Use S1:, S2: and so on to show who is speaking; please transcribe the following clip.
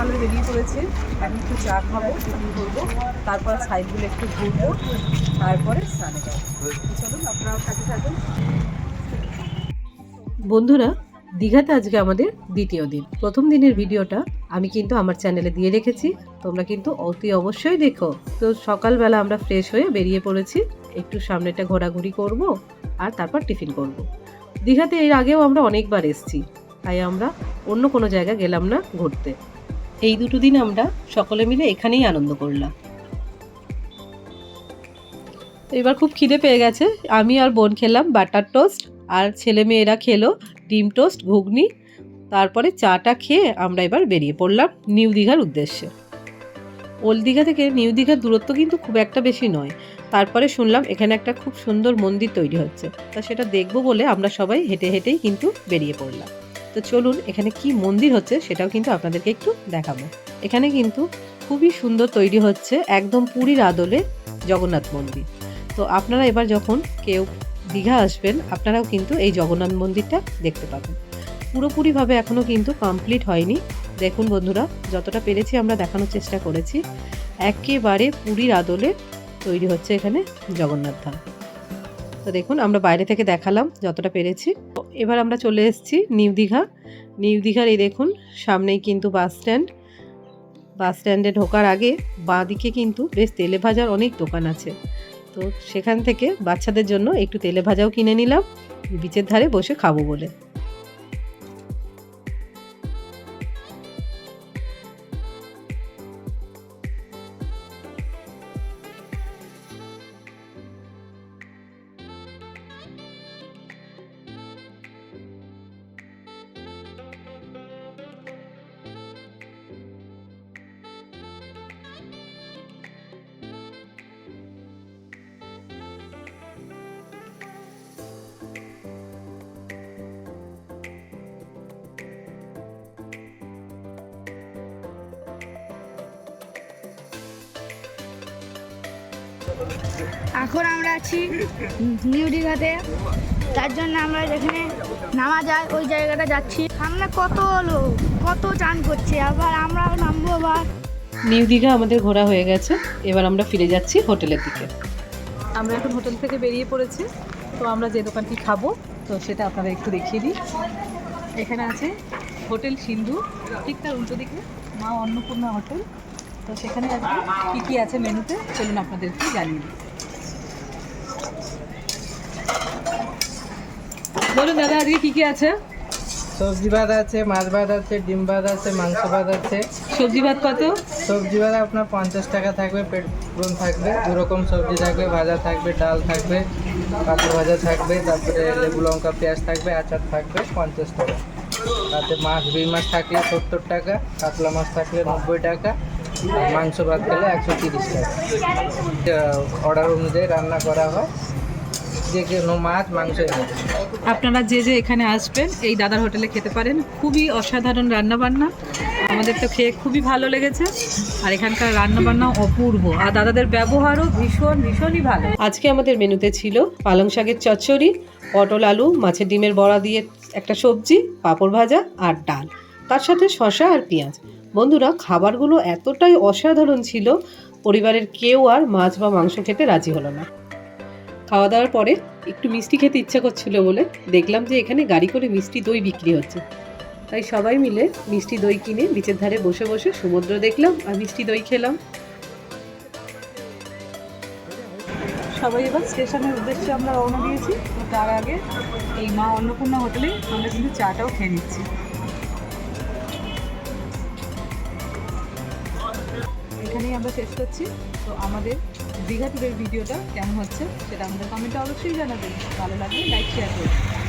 S1: সকালে বেরিয়ে পড়েছে। আমি একটু চা খাব, টিফিন করব। তারপর সাইডগুলো একটু ঘুরবো। তারপরে স্নানে চলুন, আপনারাও সাথে থাকুন। বন্ধুরা, দীঘাতে আজকে আমাদের দ্বিতীয় দিন। প্রথম দিনের ভিডিওটা আমি কিন্তু আমার চ্যানেলে দিয়ে রেখেছি। তোমরা কিন্তু অতি অবশ্যই দেখো। তো সকালবেলা আমরা ফ্রেশ হয়ে বেরিয়ে পড়েছি। একটু সামনেটা ঘোরাঘুরি করব আর তারপর টিফিন করব। দীঘাতে এর আগেও আমরা অনেকবার এসেছি। তাই আমরা অন্য কোনো জায়গা গেলাম না ঘুরতে। এই দুটো দিন আমরা সকলে মিলে এখানেই আনন্দ করলাম। এবার খুব খিদে পেয়ে গেছে। আমি আর বোন খেলাম বাটার টোস্ট আর ছেলে মেয়েরা খেলো ডিম টোস্ট, ঘুগনি। তারপরে চাটা খেয়ে আমরা এবার বেরিয়ে পড়লাম নিউ দীঘার উদ্দেশ্যে। ওল্ড দীঘা থেকে নিউ দীঘার দূরত্ব কিন্তু খুব একটা বেশি নয়। তারপরে শুনলাম এখানে একটা খুব সুন্দর মন্দির তৈরি হচ্ছে। তা সেটা দেখব বলে আমরা সবাই হেঁটে হেঁটেই কিন্তু বেরিয়ে পড়লাম। তো চলুন এখানে কি মন্দির হচ্ছে সেটাও কিন্তু আপনাদেরকে একটু দেখাবো। এখানে কিন্তু খুবই সুন্দর তৈরি হচ্ছে একদম পুরীর আদলে জগন্নাথ মন্দির। তো আপনারা এবার যখন কেউ দীঘা আসবেন, আপনারাও কিন্তু এই জগন্নাথ মন্দিরটা দেখতে পাবেন। পুরোপুরিভাবে এখনও কিন্তু কমপ্লিট হয়নি। দেখুন বন্ধুরা, যতটা পেরেছি আমরা দেখানোর চেষ্টা করেছি। একেবারে পুরীর আদলে তৈরি হচ্ছে এখানে জগন্নাথ ধাম। তো দেখুন, আমরা বাইরে থেকে দেখালাম যতটা পেরেছি। এবার আমরা চলে এসেছি নিউ দীঘা। নিউ দীঘার এই দেখুন, সামনেই কিন্তু বাস স্ট্যান্ড। বাস স্ট্যান্ডে ঢোকার আগে বাঁ দিকে কিন্তু বেশ তেলে ভাজার অনেক দোকান আছে। তো সেখান থেকে বাচ্চাদের জন্য একটু তেলে ভাজাও কিনে নিলাম। বিচের ধারে বসে খাব বলে।
S2: এখন আমরা আছি নিউ দীঘাতে। তার জন্য আমরা যেখানে নামা যায় ওই জায়গাটা যাচ্ছি। সামনে কত লোক কত চান করছে আবার আমরাও নামবো আবার
S1: নিউ দীঘা আমাদের ঘোরা হয়ে গেছে এবার আমরা ফিরে যাচ্ছি হোটেলের দিকে। আমরা এখন হোটেল থেকে বেরিয়ে পড়েছি তো আমরা যে দোকানটি খাব তো সেটা আপনারা একটু দেখিয়ে দিই। এখানে আছে হোটেল সিন্ধু ঠিক তার উল্টো দিকে মা অন্নপূর্ণা হোটেল। তো সেখানে আজকে কী কী আছে মেনুতে চলুন আপনাদেরকে জানিয়ে বলুন দাদা আজকে কী কী আছে?
S3: সবজি ভাত আছে মাছ ভাত আছে ডিম ভাত আছে মাংস ভাত আছে।
S1: সবজি ভাত কত?
S3: সবজি ভাত আপনার পঞ্চাশ টাকা থাকবে পেট পূরণ থাকবে দু রকম সবজি থাকবে ভাজা থাকবে ডাল থাকবে পাপড় ভাজা থাকবে তারপরে লেবু লঙ্কা পেঁয়াজ থাকবে আচার থাকবে পঞ্চাশ টাকা। তাতে মাছ রুই মাছ থাকলে সত্তর টাকা কাতলা মাছ থাকলে নব্বই টাকা মাংস ভাত খেলে একশো তিরিশ টাকা। অর্ডার অনুযায়ী রান্না করা হয়। যে কোনো মাছ মাংস
S1: আপনারা যে যে এখানে আসবেন এই দাদার হোটেলে খেতে পারেন। খুবই অসাধারণ রান্না বান্না আমাদের তো খেয়ে খুবই ভালো লেগেছে। আর এখানকার রান্না বান্না অপূর্ব। আর দাদাদের ব্যবহারও ভীষণ ভীষণই ভালো। আজকে আমাদের মেনুতে ছিল পালং শাকের চচ্চড়ি পটল আলু মাছের ডিমের বড়া দিয়ে একটা সবজি পাঁপড় ভাজা আর ডাল। তার সাথে শশা আর পেঁয়াজ। বন্ধুরা, খাবারগুলো এতটাই অসাধারণ ছিল, পরিবারের কেউ আর মাছ বা মাংস খেতে রাজি হলো না। খাওয়া দাওয়ার পরে একটু মিষ্টি খেতে ইচ্ছা করছিল বলে দেখলাম যে এখানে গাড়ি করে মিষ্টি দই বিক্রি হচ্ছে। তাই সবাই মিলে মিষ্টি দই কিনে বিচের ধারে বসে বসে সমুদ্র দেখলাম আর মিষ্টি দই খেলাম। সবাই এবার স্টেশনের উদ্দেশ্যে আমরা রওনা দিয়েছি। তার আগে এই মা অন্নপূর্ণা হোটেলে আমরা কিন্তু চাটাও খেয়ে নিচ্ছি। এখানেই আমরা শেষ করছি। তো আমাদের দীঘা ট্যুরের ভিডিওটা কেমন হচ্ছে সেটা আমাদের কমেন্টে অবশ্যই জানাবেন। ভালো লাগবে লাইক শেয়ার করবেন।